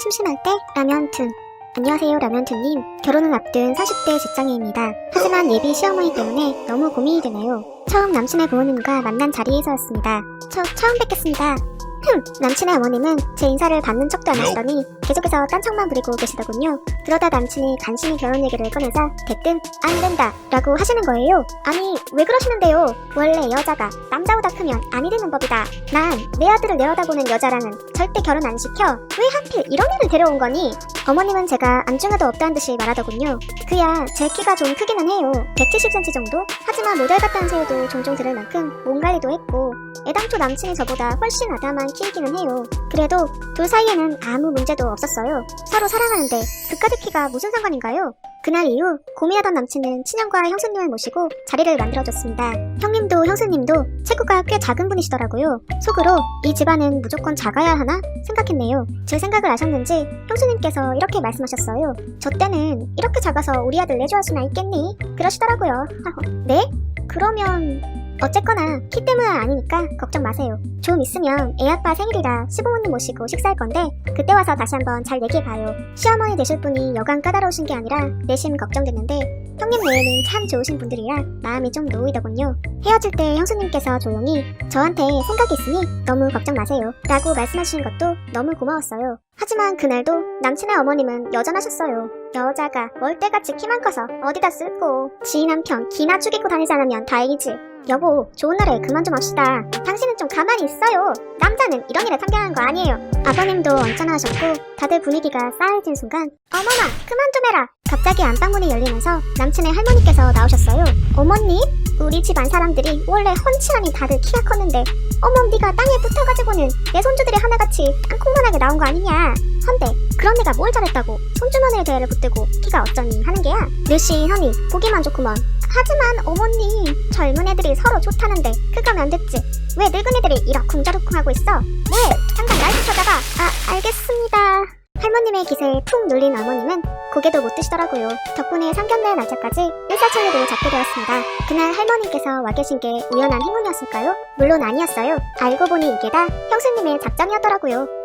심심할 때 라면툰. 안녕하세요 라면툰님. 결혼을 앞둔 40대 직장인입니다. 하지만 예비 시어머니 때문에 너무 고민이 되네요. 처음 남친의 부모님과 만난 자리에서였습니다. 저 처음 뵙겠습니다. 흠, 남친의 어머님은 제 인사를 받는 척도 안 하시더니 계속해서 딴청만 부리고 계시더군요. 그러다 남친이 간신히 결혼 얘기를 꺼내자 대뜸 안 된다 라고 하시는 거예요. 아니 왜 그러시는데요? 원래 여자가 남자보다 크면 아니 되는 법이다. 난 내 아들을 내려다보는 여자랑은 절대 결혼 안 시켜. 왜 하필 이런 애를 데려온 거니? 어머님은 제가 안중에도 없다는 듯이 말하더군요. 그야 제 키가 좀 크기는 해요. 170cm 정도? 하지만 모델 같다는 소리도 종종 들을 만큼 몸 관리도 했고 애당초 남친이 저보다 훨씬 아담한 키이기는 해요. 그래도 둘 사이에는 아무 문제도 없 었어요. 서로 사랑하는데 그까짓 키가 무슨 상관인가요? 그날 이후 고민하던 남친은 친형과 형수님을 모시고 자리를 만들어줬습니다. 형님도 형수님도 체구가 꽤 작은 분이시더라고요. 속으로 이 집안은 무조건 작아야 하나 생각했네요. 제 생각을 아셨는지 형수님께서 이렇게 말씀하셨어요. 저 때는 이렇게 작아서 우리 아들 내줘할 수나 있겠니? 그러시더라고요. 네? 그러면 어쨌거나 키 때문은 아니니까 걱정 마세요. 좀 있으면 애 아빠 생일이라 시부모님 모시고 식사할 건데 그때 와서 다시 한번 잘 얘기해봐요. 시어머니 되실 분이 여간 까다로우신 게 아니라 내심 걱정됐는데 형님 외에는 참 좋으신 분들이라 마음이 좀 놓이더군요. 헤어질 때 형수님께서 조용히 저한테 생각이 있으니 너무 걱정 마세요. 라고 말씀하시는 것도 너무 고마웠어요. 하지만 그날도 남친의 어머님은 여전하셨어요. 여자가 멀때같이 키만 커서 어디다 쓸고 지 남편 기나 죽이고 다니지 않으면 다행이지. 여보, 좋은 날에 그만 좀 합시다. 당신은 좀 가만히 있어요. 남자는 이런 일에 참견하는 거 아니에요. 아버님도 언짢아 하셨고 다들 분위기가 싸해진 순간 어머나, 그만 좀 해라. 갑자기 안방문이 열리면서 남친의 할머니께서 나오셨어요. 어머님? 우리 집안 사람들이 원래 헌칠하니 다들 키가 컸는데 어머 네가 땅에 붙어가지고는 내 손주들이 하나같이 땅콩만하게 나온 거 아니냐 헌데 그런 애가 뭘 잘했다고 손주머니에 대해를 붙들고 키가 어쩌니 하는 게야 느시하니 보기만 좋구먼 하지만 어머니 젊은 애들이 서로 좋다는데 그거면 안 됐지 왜 늙은 애들이 이러쿵저러쿵 하고 있어 네 잠깐 날좀 쳐다봐 아 알겠습니다 할머님의 기세에 푹 눌린 어머님은 고개도 못 드시더라고요. 덕분에 상견례 날짜까지 일사천리로 잡게 되었습니다. 그날 할머니께서 와 계신 게 우연한 행운이었을까요? 물론 아니었어요. 알고 보니 이게 다 형수님의 작전이었더라고요.